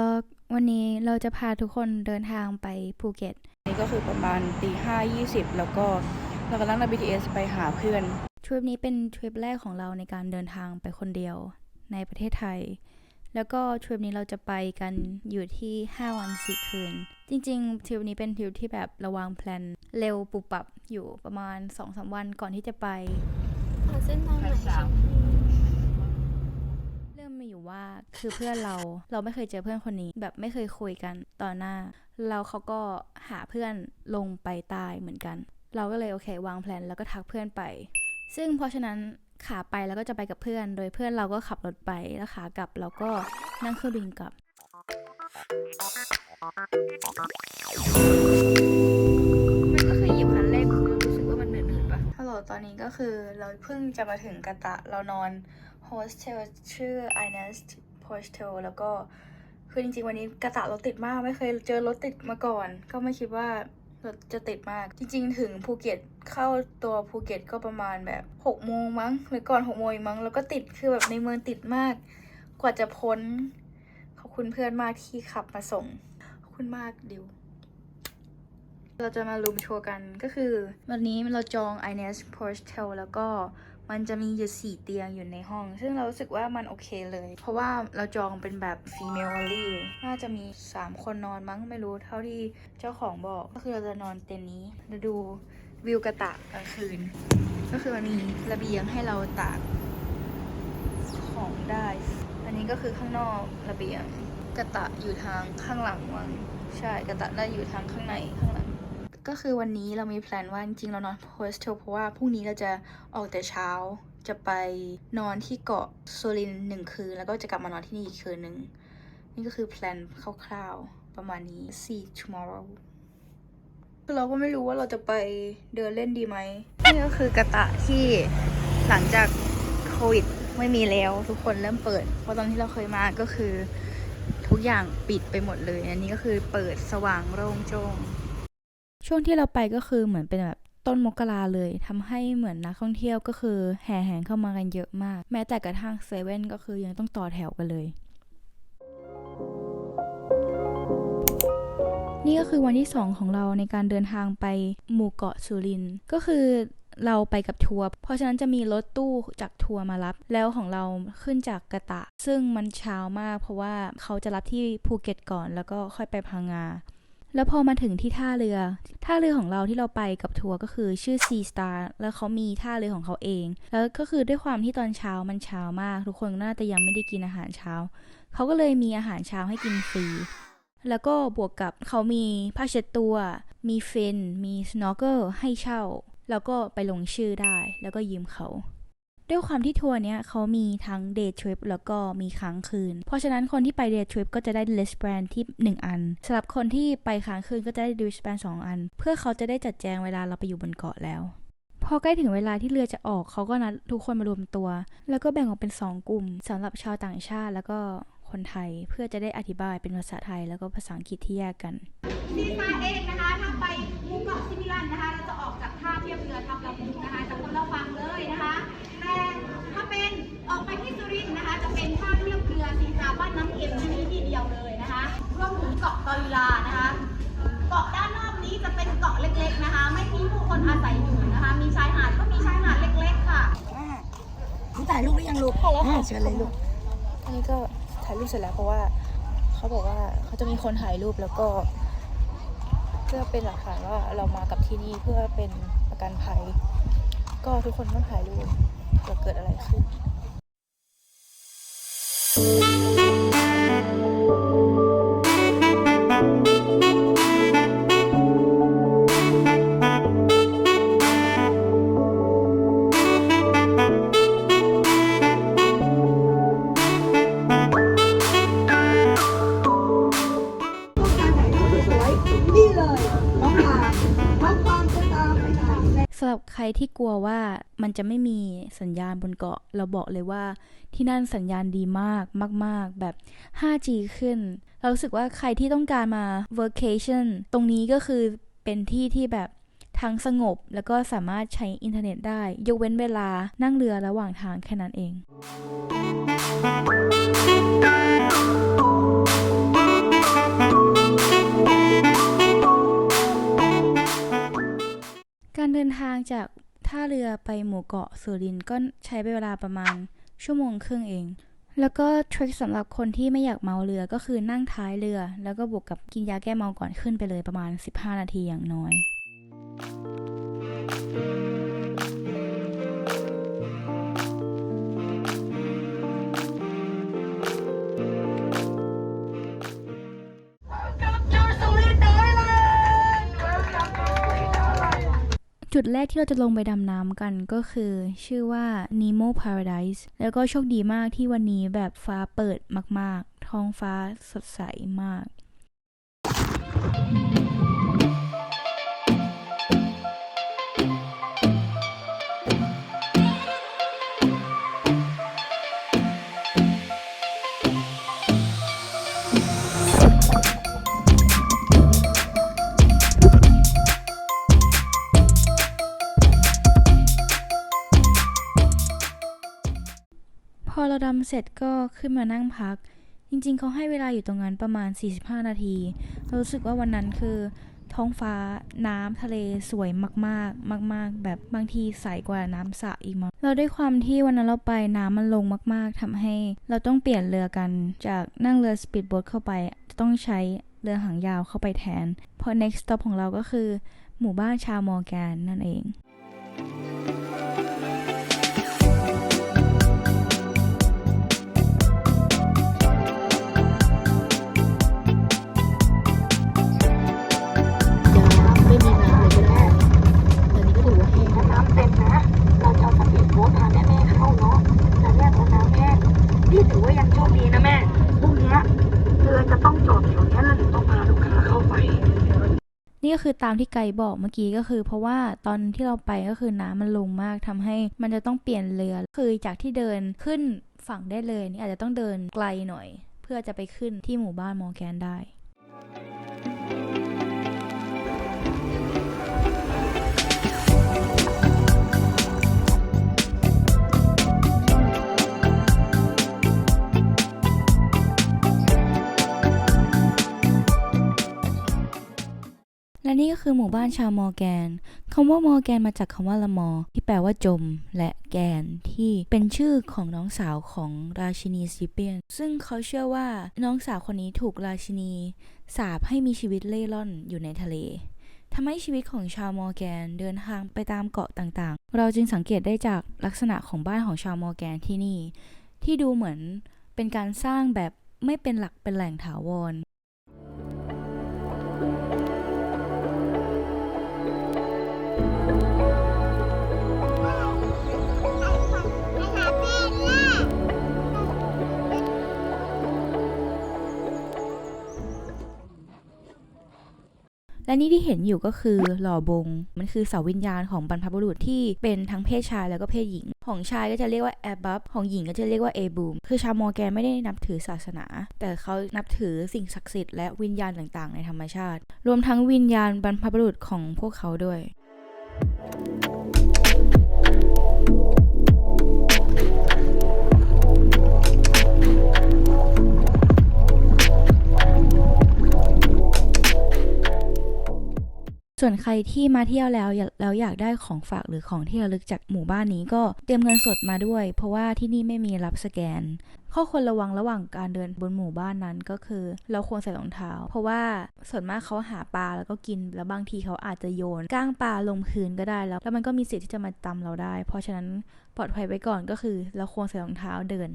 ล็อกวันนี้เราจะพาทุกคนเดินทางไปภูเก็ต นี่ก็คือประมาณตีห้ายี่สิบแล้วก็เรากำลังนั่ง BTS ไปหาเพื่อน ทริปนี้เป็นทริปแรกของเราในการเดินทางไปคนเดียวในประเทศไทย แล้วก็ทริปนี้เราจะไปกันอยู่ที่ 5 วัน 4 คืน จริงๆทริปนี้เป็นทริปที่แบบระวางแพลนเร็วปุบปับอยู่ประมาณ 2-3 วันก่อนที่จะไป เส้นทางไหนคะเริ่มมีอยู่ ว่าคือเพื่อนเราเราไม่เคยเจอเพื่อนคนนี้ แบบไม่เคยคุยกันต่อหน้าแล้วเขาก็หาเพื่อนลงไปใต้เหมือนกัน เราก็เลยโอเค วางแผนแล้วก็ทักเพื่อนไป ซึ่งเพราะฉะนั้นขาไปแล้วก็จะไปกับเพื่อน โดยเพื่อนเราก็ขับรถไปแล้วขากลับเราก็นั่งเครื่องบินกลับ ตอนนี้ก็คือเราเพิ่งจะมาถึงกะตะ เรานอนโฮสเทลชื่อ i n e s t Hostel แล้วก็คือจริงๆ วันนี้กะตะรถติดมากไม่เคยเจอรถติดมาก่อน ก็ไม่คิดว่ารถจะติดมาก จริงๆ ถึงภูเก็ตเข้าตัวภูเก็ตก็ประมาณแบบ6โมงมั้งหรือก่อน6โมงมั้งแล้วก็ติดคือแบบในเมืองติดมาก กว่าจะพ้นขอบคุณเพื่อนมากที่ขับมาส่งขอบคุณมากดิว เราจะมารูมทัวร์กันก็คือ วันนี้เราจอง i n e s Hostel แล้วก็มันจะมีอยู่สี่เตียงอยู่ในห้อง ซึ่งเรารู้สึกว่ามันโอเคเลย เพราะว่าเราจองเป็นแบบ female only น่าจะมี 3 คนนอนมั้งไม่รู้เท่าที่เจ้าของบอก ก็คือเราจะนอนเต็นท์นี้เราดูวิวกระตะกลางคืน ก็คือมันมีระเบียงให้เราตากของได้ อันนี้ก็คือข้างนอกระเบียงกระตะอยู่ทางข้างหลังวังใช่กระตะได้อยู่ทางข้างในข้างหลัง ก็คือวันนี้เรามีแพลนว่าจริงๆเรานอนโฮสเทลเพราะว่าพรุ่งนี้เราจะออกแต่เช้าจะไปนอนที่เกาะโซลินหนึ่งคืน แล้วก็จะกลับมานอนที่นี่อีกคืนหนึ่งนี่ก็คือแพลนคร่าวๆประมาณนี้ see tomorrow คือเราก็ไม่รู้ว่าเราจะไปเดินเล่นดีไหมนี่ก็คือกระตะที่หลังจากโควิดไม่มีแล้วทุกคนเริ่มเปิด เพราะตอนที่เราเคยมาก็คือทุกอย่างปิดไปหมดเลย อันนี้ก็คือเปิดสว่างโล่งโจ้ง ช่วงที่เราไปก็คือเหมือนเป็นแบบต้นมกราเลยทำให้เหมือนนักท่องเที่ยวก็คือแห่แหนเข้ามากันเยอะมาก แม้แต่กระทั่งเซเว่นก็คือยังต้องต่อแถวกันเลย นี่ก็คือวันที่ 2 ของเราในการเดินทางไปหมู่เกาะสุรินทร์ก็คือเราไปกับทัวร์ เพราะฉะนั้นจะมีรถตู้จากทัวร์มารับ แล้วของเราขึ้นจากกระตะ ซึ่งมันเช้ามาก เพราะว่าเขาจะรับที่ภูเก็ตก่อน แล้วก็ค่อยไปพังงา แล้วพอมาถึงที่ท่าเรือ ท่าเรือของเราที่เราไปกับทัวร์ก็คือชื่อ Sea Star แล้วเขามีท่าเรือของเขาเอง แล้วก็คือด้วยความที่ตอนเช้ามันเช้ามาก ทุกคนน่าจะยังไม่ได้กินอาหารเช้า เขาก็เลยมีอาหารเช้าให้กินฟรี แล้วก็บวกกับเขามีผ้าเช็ดตัว มีเฟน มีสโนว์เกิลให้เช่า แล้วก็ไปลงชื่อได้ แล้วก็ยืมเขา ด้วยความที่ทัวร์เนี้ยเขามีทั้ง day trip แล้วก็มีค้างคืน เพราะฉะนั้นคนที่ไป day trip ก็จะได้ list brand ที่ 1 อันสำหรับคนที่ไปค้างคืนก็จะได้ list brand 2 อัน เพื่อเขาจะได้จัดแจงเวลาเราไปอยู่บนเกาะแล้วพอใกล้ถึงเวลาที่เรือจะออกเขาก็นัดทุกคนมารวมตัว แล้วก็แบ่งออกเป็น 2 กลุ่มสำหรับชาวต่างชาติแล้วก็คนไทยเพื่อจะได้อธิบายเป็นภาษาไทยแล้วก็ภาษาอังกฤษที่แยกกันซีซ่าเองนะคะถ้าไปหมู่เกาะซิมิลันนะคะเราจะออกจากท่าเทียบเรือทับลำพูนนะคะ เชิญเลยลูกอันนี้ก็ถ่ายรูปเสร็จแล้วเพราะว่าเขาบอกว่าเขาจะมีคนถ่ายรูปแล้วก็ เพื่อเป็นหลักฐานว่าเรามากับที่นี่เพื่อเป็นประกันภัย ก็ทุกคนต้องถ่ายรูปเผื่อเกิดอะไรขึ้นสำันจะไม่มีสัญญาณบนเกาะ เราบอกเลยว่า ที่นั่นสัญญาณดีมากมาก ๆ แบบ 5G ขึ้น เราสึกว่าใครที่ต้องการมา vacation ตรงนี้ก็คือเป็นที่ที่แบบทั้งสงบแล้วก็สามารถใช้อินเทอร์เน็ตได้ ยกเว้นเวลานั่งเรือระหว่างทางแค่นั้นเอง การเดินทางจาก ท่าเรือไปหมู่เกาะสุรินทร์ก็ใช้เวลาประมาณชั่วโมงครึ่งเอง แล้วก็ทริคสำหรับคนที่ไม่อยากเมาเรือก็คือนั่งท้ายเรือ แล้วก็บวกกับกินยาแก้เมาก่อนขึ้นไปเลยประมาณ 15 นาทีอย่างน้อย จุดแรกที่เราจะลงไปดำน้ำกันก็คือชื่อว่า Nemo Paradise แล้วก็โชคดีมากที่วันนี้แบบฟ้าเปิดมาก ๆ ท้องฟ้าสดใสมากำเสร็จก็ขึ้นมานั่งพัก จริงๆ เขาให้เวลาอยู่ตรงนั้นประมาณ 45 นาทีเรารู้สึกว่าวันนั้นคือ ท้องฟ้าน้ำทะเลสวยมากๆ มาก ๆ แบบบางทีใสกว่าน้ำสระอีกมั้งเราด้วยความที่วันนั้นเราไปน้ำมันลงมากๆทำให้ เราต้องเปลี่ยนเรือกันจากนั่งเรือสปีดโบ๊ทเข้าไปจะต้องใช้เรือหางยาวเข้าไปแทน เพราะ next stop ของเราก็คือ หมู่บ้านชาวมอร์แกนนั่นเอง นี่ก็คือตามที่ไกด์บอกเมื่อกี้ก็คือ เพราะว่าตอนที่เราไปก็คือน้ำมันลงมากทำให้มันจะต้องเปลี่ยนเรือ คือจากที่เดินขึ้นฝั่งได้เลยนี่อาจจะต้องเดินไกลหน่อย เพื่อจะไปขึ้นที่หมู่บ้านมอร์แกนได้ นี่ก็คือหมู่บ้านชาวมอร์แกนคำว่ามอร์แกนมาจากคำว่าละมอ ที่แปลว่าจม และแกนที่เป็นชื่อของน้องสาวของราชินีซิเปียน ซึ่งเขาเชื่อว่าน้องสาวคนนี้ถูกราชินีสาปให้มีชีวิตเล่ร่อนอยู่ในทะเลทำให้ชีวิตของชาวมอร์แกนเดินทางไปตามเกาะต่างๆ เราจึงสังเกตได้จากลักษณะของบ้านของชาวมอร์แกนที่นี่ ที่ดูเหมือนเป็นการสร้างแบบไม่เป็นหลักเป็นแหล่งถาวร และนี่ที่เห็นอยู่ก็คือหล่อบง มันคือเสาวิญญาณของบรรพบุรุษที่เป็นทั้งเพศชายแล้วก็เพศหญิง ของชายก็จะเรียกว่าแอบับของหญิงก็จะเรียกว่าเอบูมคือชาวมอร์แกนไม่ได้นับถือศาสนา แต่เขานับถือสิ่งศักดิ์สิทธิ์และวิญญาณต่างๆ ในธรรมชาติ รวมทั้งวิญญาณบรรพบุรุษของพวกเขาด้วย ส่วนใครที่มาเที่ยวแล้วแล้วอยากได้ของฝากหรือของที่ระลึกจากหมู่บ้านนี้ก็เตรียมเงินสดมาด้วย เพราะว่าที่นี่ไม่มีรับสแกน ข้อควรระวังระหว่างการเดินบนหมู่บ้านนั้นก็คือ เราควรใส่รองเท้า เพราะว่าส่วนมากเขาหาปลาแล้วก็กินแล้วบางทีเขาอาจจะโยนก้างปลาลงพื้นก็ได้แล้ว แล้วมันก็มีสิทธิ์ที่จะมาตำเราได้ เพราะฉะนั้นปลอดภัยไว้ก่อนก็คือ เราควรใส่รองเท้าเดิน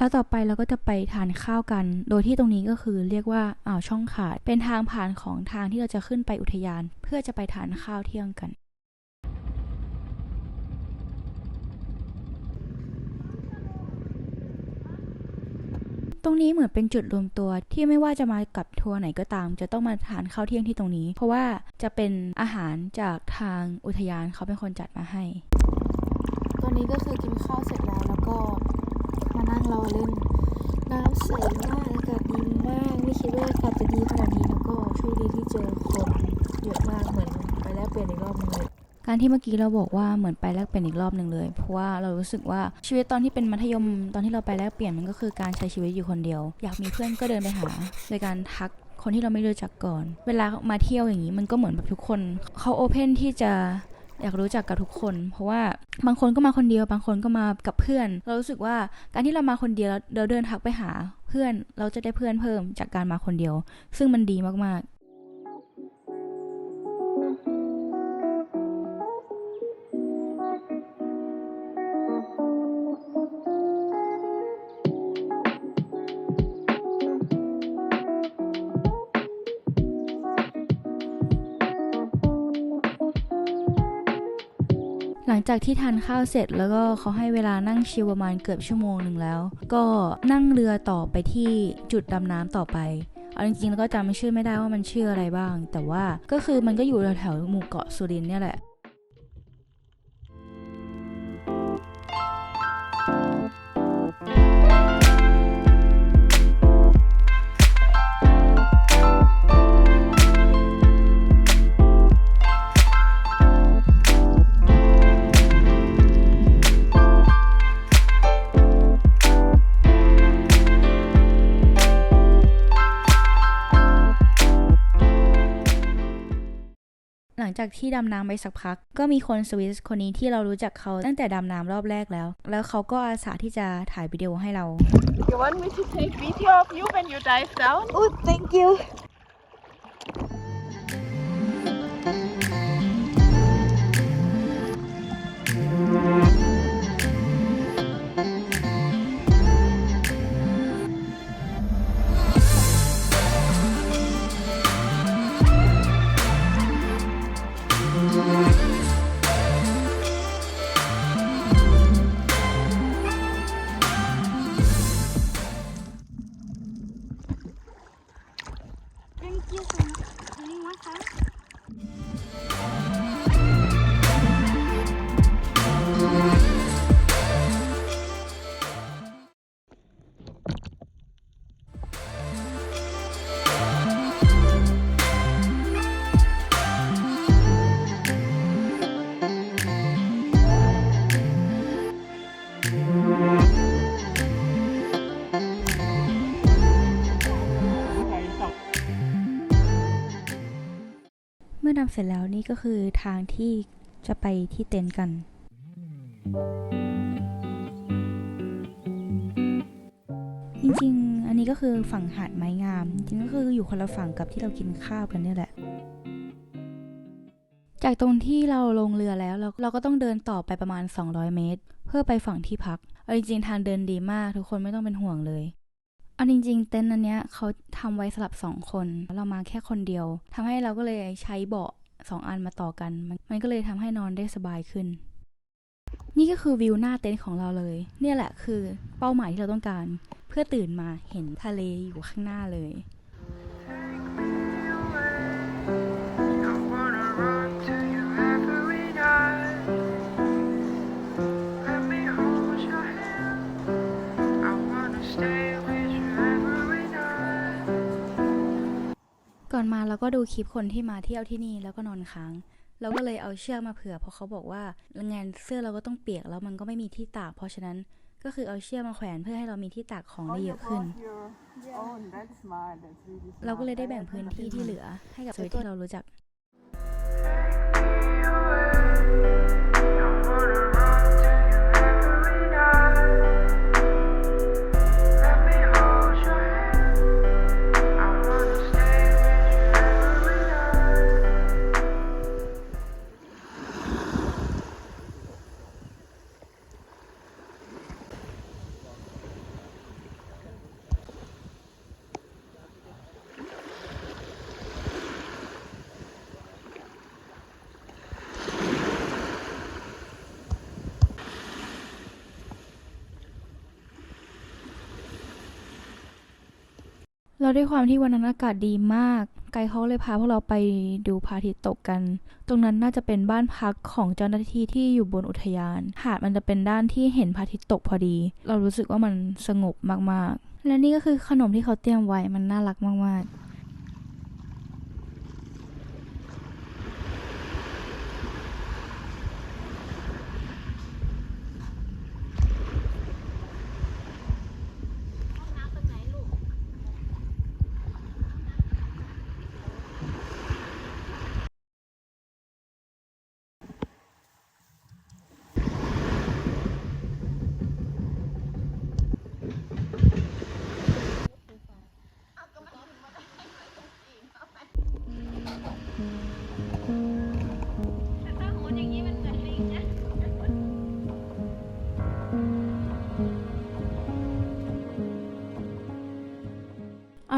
แล้วต่อไปเราก็จะไปทานข้าวกัน โดยที่ตรงนี้ก็คือเรียกว่าอ่าวช่องขาด เป็นทางผ่านของทางที่เราจะขึ้นไปอุทยาน เพื่อจะไปทานข้าวเที่ยงกัน ตรงนี้เหมือนเป็นจุดรวมตัวที่ไม่ว่าจะมากับทัวร์ไหนก็ตาม จะต้องมาทานข้าวเที่ยงที่ตรงนี้ เพราะว่าจะเป็นอาหารจากทางอุทยานเขาเป็นคนจัดมาให้ ตอนนี้ก็คือกินข้าวเสร็จแล้วแล้วก็ มานั่งรอเล่นน้ำใสมากอากาศดีมากไม่คิดว่าอากาศจะดีขนาดนี้แล้วก็โชคดีที่เจอคนเยอะมากเหมือนไปแลกเปลี่ยนอีกรอบนึงเลยการที่เมื่อกี้เราบอกว่าเหมือนไปแลกเปลี่ยนอีกรอบหนึ่งเลย เพราะว่าเรารู้สึกว่าชีวิตตอนที่เป็นมัธยมตอนที่เราไปแลกเปลี่ยนมันก็คือการใช้ชีวิตอยู่คนเดียว อยากมีเพื่อนก็เดินไปหา โดยการทักคนที่เราไม่รู้จักก่อน เวลามาเที่ยวอย่างนี้มันก็เหมือนแบบทุกคนเขาโอเพนที่จะ อยากรู้จักกับทุกคน เพราะว่าบางคนก็มาคนเดียว บางคนก็มากับเพื่อน เรารู้สึกว่าการที่เรามาคนเดียวแล้วเราเดินทักไปหาเพื่อนเราจะได้เพื่อนเพิ่มจากการมาคนเดียว ซึ่งมันดีมาก จากที่ทานข้าวเสร็จแล้วก็เขาให้เวลานั่งชิลประมาณเกือบชั่วโมงหนึ่งแล้ว ก็นั่งเรือต่อไปที่จุดดำน้ำต่อไปเอาจริงๆแล้วก็จำชื่อไม่ได้ว่ามันชื่ออะไรบ้าง แต่ว่าก็คือมันก็อยู่แถวๆหมู่เกาะสุรินเนี่ยแหละ จากที่ดำน้ำไปสักพัก ก็มีคนสวิสคนนี้ที่เรารู้จักเขาตั้งแต่ดำน้ำรอบแรกแล้ว แล้วเขาก็อาสาที่จะถ่ายวิดีโอให้เรา You want me to take video of you when you dive down? Oh thank you เมื่อดำเสร็จแล้วนี่ก็คือทางที่จะไปที่เต็นท์กัน จริงๆ อันนี้ก็คือฝั่งหาดไม้งาม จริงๆก็คืออยู่คนละฝั่งกับที่เรากินข้าวกันนี่แหละ จากตรงที่เราลงเรือแล้วเราเราก็ต้องเดินต่อไปประมาณ 200 เมตร เพื่อไปฝั่งที่พักเอาจริงๆทางเดินดีมากทุกคนไม่ต้องเป็นห่วงเลย เอาจริง ๆ เต็นท์อันเนี้ยเขาทำไว้สำหรับสองคนเรามาแค่คนเดียวทำให้เราก็เลยใช้เบาะสองอันมาต่อกัน มันมันก็เลยทำให้นอนได้สบายขึ้น นี่ก็คือวิวหน้าเต็นท์ของเราเลย เนี่ยแหละคือเป้าหมายที่เราต้องการ เพื่อตื่นมาเห็นทะเลอยู่ข้างหน้าเลย ก่อนมาเราก็ดูคลิปคนที่มาเที่ยวที่นี่แล้วก็นอนค้าง เราก็เลยเอาเชือกมาเผื่อเพราะเขาบอกว่างานเสื้อเราก็ต้องเปียกแล้วมันก็ไม่มีที่ตาก เพราะฉะนั้นก็คือเอาเชือกมาแขวนเพื่อให้เรามีที่ตากของได้เยอะขึ้น เราก็เลยได้แบ่งพื้นที่ที่เหลือให้กับคนที่เรารู้จัก เราด้วยความที่วันนั้นอากาศดีมาก ไกด์เขาเลยพาพวกเราไปดูพระอาทิตย์ตกกัน ตรงนั้นน่าจะเป็นบ้านพักของเจ้าหน้าที่ที่อยู่บนอุทยาน หาดมันจะเป็นด้านที่เห็นพระอาทิตย์ตกพอดี เรารู้สึกว่ามันสงบมากๆ และนี่ก็คือขนมที่เขาเตรียมไว้มันน่ารักมากๆ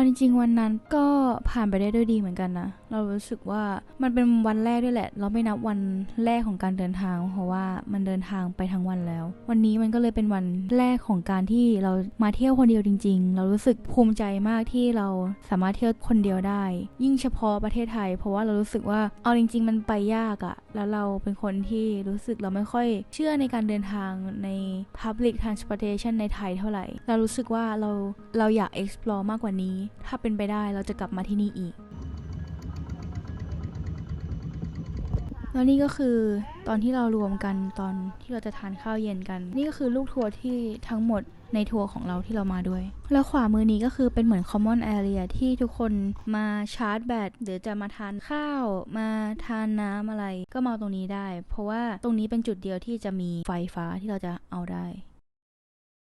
เอาจริงๆวันนั้นก็ผ่านไปได้ด้วยดีเหมือนกันนะ เรารู้สึกว่ามันเป็นวันแรกด้วยแหละ เราไม่นับวันแรกของการเดินทาง เพราะว่ามันเดินทางไปทั้งวันแล้ว วันนี้มันก็เลยเป็นวันแรกของการที่เรามาเที่ยวคนเดียวจริง ๆ เรารู้สึกภูมิใจมากที่เราสามารถเที่ยวคนเดียวได้ ยิ่งเฉพาะประเทศไทย เพราะว่าเรารู้สึกว่าเอาจริง ๆ มันไปยากอะแล้วเราเป็นคนที่รู้สึกเราไม่ค่อยเชื่อในการเดินทางใน public transportation ในไทยเท่าไหร่ เรารู้สึกว่าเราเราอยาก explore มากกว่านี้ ถ้าเป็นไปได้เราจะกลับมาที่นี่อีก แล้วนี่ก็คือตอนที่เรารวมกันตอนที่เราจะทานข้าวเย็นกัน นี่ก็คือลูกทัวร์ที่ทั้งหมดในทัวร์ของเราที่เรามาด้วย แล้วขวามือนี้ก็คือเป็นเหมือน common area ที่ทุกคนมาชาร์จแบตหรือจะมาทานข้าว มาทานน้ำอะไร ก็มาตรงนี้ได้ เพราะว่าตรงนี้เป็นจุดเดียวที่จะมีไฟฟ้าที่เราจะเอาได้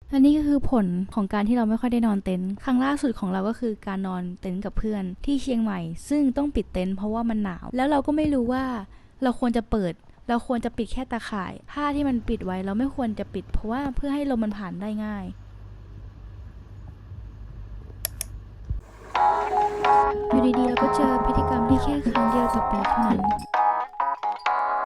และนี่ก็คือผลของการที่เราไม่ค่อยได้นอนเต็นท์ครั้งล่าสุดของเราก็คือการนอนเต็นท์กับเพื่อนที่เชียงใหม่ ซึ่งต้องปิดเต็นท์เพราะว่ามันหนาว แล้วเราก็ไม่รู้ว่า เราควรจะเปิด เราควรจะปิดแค่ตาข่าย ผ้าที่มันปิดไว้เราไม่ควรจะปิด เพราะว่าเพื่อให้ลมมันผ่านได้ง่าย อยู่ดีๆเราก็เจอพฤติกรรมที่แค่ครั้งเดียวต่อปีเท่านั้น